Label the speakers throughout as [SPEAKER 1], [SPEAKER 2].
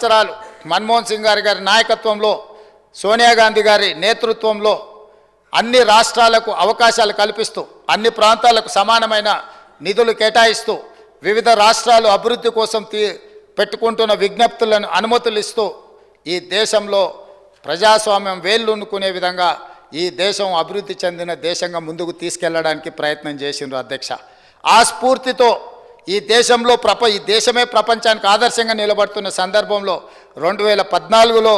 [SPEAKER 1] సంవత్సరాలు మన్మోహన్ సింగ్ గారి గారి నాయకత్వంలో సోనియా గాంధీ గారి నేతృత్వంలో అన్ని రాష్ట్రాలకు అవకాశాలు కల్పిస్తూ అన్ని ప్రాంతాలకు సమానమైన నిధులు కేటాయిస్తూ వివిధ రాష్ట్రాలు అభివృద్ధి కోసం తీ పెట్టుకుంటున్న విజ్ఞప్తులను అనుమతులు ఇస్తూ ఈ దేశంలో ప్రజాస్వామ్యం వేళ్ళునుకునే విధంగా ఈ దేశం అభివృద్ధి చెందిన దేశంగా ముందుకు తీసుకెళ్ళడానికి ప్రయత్నం చేసిండ్రు అధ్యక్ష. ఆ స్ఫూర్తితో ఈ దేశంలో ప్రప ఈ దేశమే ప్రపంచానికి ఆదర్శంగా నిలబడుతున్న సందర్భంలో రెండు వేల పద్నాలుగులో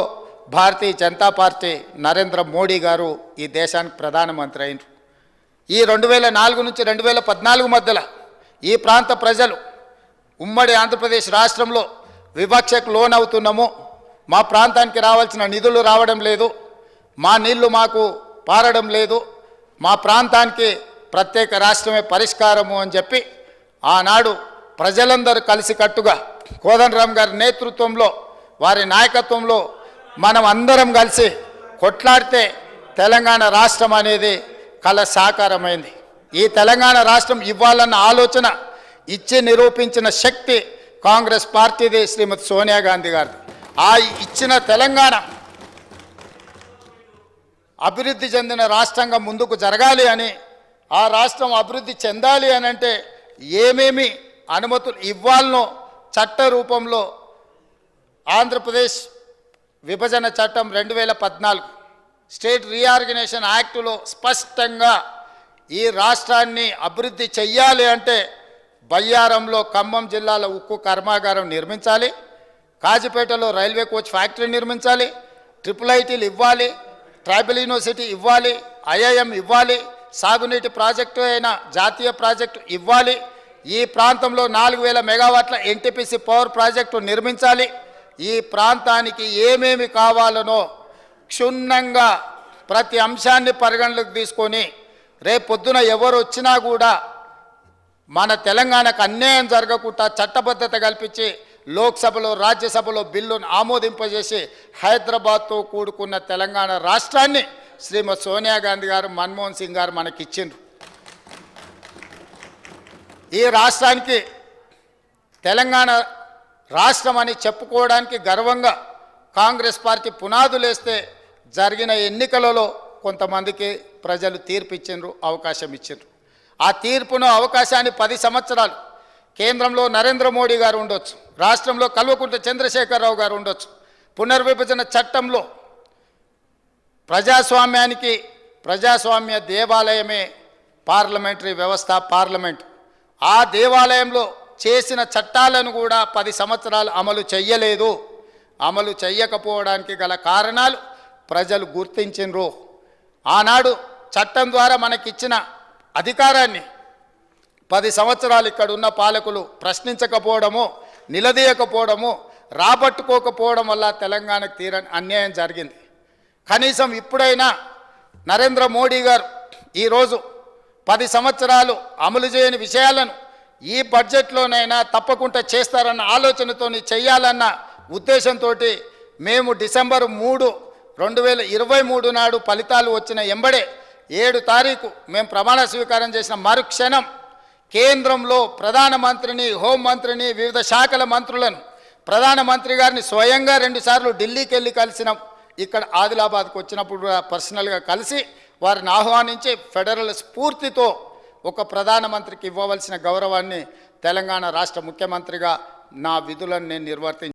[SPEAKER 1] భారతీయ జనతా పార్టీ నరేంద్ర మోడీ గారు ఈ దేశానికి ప్రధానమంత్రి అయినరు. ఈ రెండు వేల నాలుగు నుంచి రెండు వేల పద్నాలుగు మధ్యలో ఈ ప్రాంత ప్రజలు ఉమ్మడి ఆంధ్రప్రదేశ్ రాష్ట్రంలో వివక్షకు లోనవుతున్నాము. మా ప్రాంతానికి రావాల్సిన నిధులు రావడం లేదు. మా నీళ్ళు మాకు పారడం లేదు. మా ప్రాంతానికి ప్రత్యేక రాష్ట్రమే పరిష్కారము అని చెప్పి ఆనాడు ప్రజలందరూ కలిసికట్టుగా కోదండరామ్ గారి నేతృత్వంలో వారి నాయకత్వంలో మనం అందరం కలిసి కొట్లాడితే తెలంగాణ రాష్ట్రం అనేది కళ సాకారమైంది. ఈ తెలంగాణ రాష్ట్రం ఇవ్వాలన్న ఆలోచన ఇచ్చి నిరూపించిన శక్తి కాంగ్రెస్ పార్టీది శ్రీమతి సోనియా గాంధీ గారిది. ఆ ఇచ్చిన తెలంగాణ అభివృద్ధి చెందిన రాష్ట్రంగా ముందుకు జరగాలి అని ఆ రాష్ట్రం అభివృద్ధి చెందాలి అని అంటే ఏమేమి అనుమతులు ఇవ్వాలనో చట్ట రూపంలో ఆంధ్రప్రదేశ్ విభజన చట్టం రెండు వేల పద్నాలుగు స్టేట్ రీఆర్గనైజేషన్ యాక్టులో స్పష్టంగా ఈ రాష్ట్రాన్ని అభివృద్ధి చెయ్యాలి అంటే బయ్యారంలో ఖమ్మం జిల్లాలో ఉక్కు కర్మాగారం నిర్మించాలి కాజిపేటలో రైల్వే కోచ్ ఫ్యాక్టరీ నిర్మించాలి ట్రిపుల్ ఐటీలు ఇవ్వాలి ట్రైబల్ యూనివర్సిటీ ఇవ్వాలి ఐఐఎం ఇవ్వాలి సాగునీటి ప్రాజెక్టు అయిన జాతీయ ప్రాజెక్టు ఇవ్వాలి ఈ ప్రాంతంలో నాలుగు వేల మెగావాట్ల ఎన్టీపీసీ పవర్ ప్రాజెక్టు నిర్మించాలి. ఈ ప్రాంతానికి ఏమేమి కావాలనో క్షుణ్ణంగా ప్రతి అంశాన్ని పరిగణలోకి తీసుకొని రేపొద్దున ఎవరు వచ్చినా కూడా మన తెలంగాణకు అన్యాయం జరగకుండా చట్టబద్ధత కల్పించి లోక్సభలో రాజ్యసభలో బిల్లును ఆమోదింపజేసి హైదరాబాద్తో కూడుకున్న తెలంగాణ రాష్ట్రాన్ని శ్రీమతి సోనియా గాంధీ గారు మన్మోహన్ సింగ్ గారు మనకిచ్చిండ్రు. ఈ రాష్ట్రానికి తెలంగాణ రాష్ట్రం అని చెప్పుకోవడానికి గర్వంగా కాంగ్రెస్ పార్టీ పునాదులేస్తే జరిగిన ఎన్నికలలో కొంతమందికి ప్రజలు తీర్పు ఇచ్చిండ్రు అవకాశం ఇచ్చిండ్రు. ఆ తీర్పును అవకాశాన్ని పది సంవత్సరాలు కేంద్రంలో నరేంద్ర మోడీ గారు ఉండొచ్చు రాష్ట్రంలో కల్వకుంట్ల చంద్రశేఖరరావు గారు ఉండొచ్చు పునర్విభజన చట్టంలో ప్రజాస్వామ్యానికి ప్రజాస్వామ్య దేవాలయమే పార్లమెంటరీ వ్యవస్థ పార్లమెంట్ ఆ దేవాలయంలో చేసిన చట్టాలను కూడా పది సంవత్సరాలు అమలు చెయ్యలేదు. అమలు చెయ్యకపోవడానికి గల కారణాలు ప్రజలు గుర్తించినరు. ఆనాడు చట్టం ద్వారా మనకిచ్చిన అధికారాన్ని పది సంవత్సరాలు ఇక్కడ ఉన్న పాలకులు ప్రశ్నించకపోవడము నిలదీయకపోవడము రాబట్టుకోకపోవడం వల్ల తెలంగాణకు తీరని అన్యాయం జరిగింది. కనీసం ఇప్పుడైనా నరేంద్ర మోడీ గారు ఈరోజు పది సంవత్సరాలు అమలు చేయని విషయాలను ఈ బడ్జెట్లోనైనా తప్పకుండా చేస్తారన్న ఆలోచనతో చేయాలన్న ఉద్దేశంతో మేము డిసెంబర్ మూడు రెండు వేల ఇరవై మూడు నాడు ఫలితాలు వచ్చిన ఎంబడే ఏడు తారీఖు మేము ప్రమాణ స్వీకారం చేసిన మరుక్షణం కేంద్రంలో ప్రధానమంత్రిని హోంమంత్రిని వివిధ శాఖల మంత్రులను ప్రధానమంత్రి గారిని స్వయంగా రెండుసార్లు ఢిల్లీకి వెళ్ళి కలిసినాం. ఇక్కడ ఆదిలాబాద్కు వచ్చినప్పుడు కూడా పర్సనల్గా కలిసి వారిని ఆహ్వానించి ఫెడరల్ స్ఫూర్తితో ఒక ప్రధానమంత్రికి ఇవ్వవలసిన గౌరవాన్ని తెలంగాణ రాష్ట్ర ముఖ్యమంత్రిగా నా విధులను నేను నిర్వర్తించాను